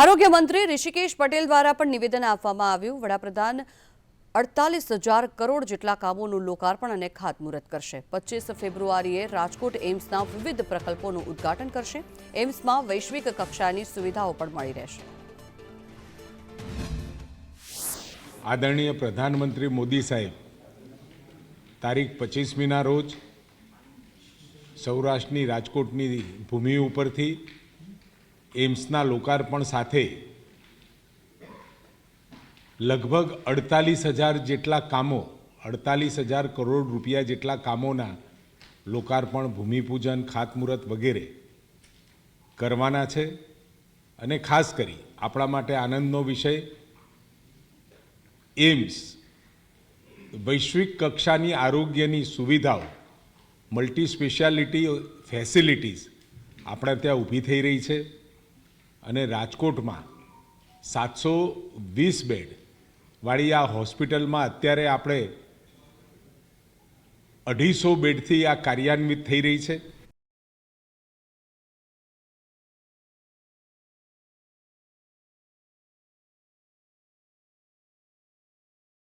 આરોગ્ય મંત્રી ઋષિકેશ પટેલ દ્વારા પણ નિવેદન આપવામાં આવ્યું. વડાપ્રધાન અડતાલીસ હજાર કરોડ જેટલા કામોનું લોકાર્પણ અને ખાતમુહૂર્ત કરશે. પચીસ ફેબ્રુઆરીએ રાજકોટ એમ્સના વિવિધ પ્રકલ્પોનું ઉદ્ઘાટન કરશે. એમ્સમાં વૈશ્વિક કક્ષાની સુવિધાઓ પણ મળી રહેશે. આદરણીય પ્રધાનમંત્રી મોદી સાહેબ, તારીખ પચીસમીના રોજ સૌરાષ્ટ્રની રાજકોટની ભૂમિ ઉપરથી એમ્સના લોકાર્પણ સાથે લગભગ અડતાલીસ હજાર જેટલા કામો, અડતાલીસ હજાર કરોડ રૂપિયા જેટલા કામોના લોકાર્પણ, ભૂમિપૂજન, ખાતમુહૂર્ત વગેરે કરવાના છે અને ખાસ કરી આપણા માટે આનંદનો વિષય એમ્સ. વૈશ્વિક કક્ષાની આરોગ્યની સુવિધાઓ, મલ્ટી સ્પેશિયાલિટી ફેસિલિટીઝ આપણા ત્યાં ઊભી થઈ રહી છે. અને રાજકોટમાં સાતસો વીસ બેડ. વાળી આ હોસ્પિટલમાં અત્યારે આપણે અઢીસો બેડથી આ કાર્યાન્વિત થઈ રહી છે.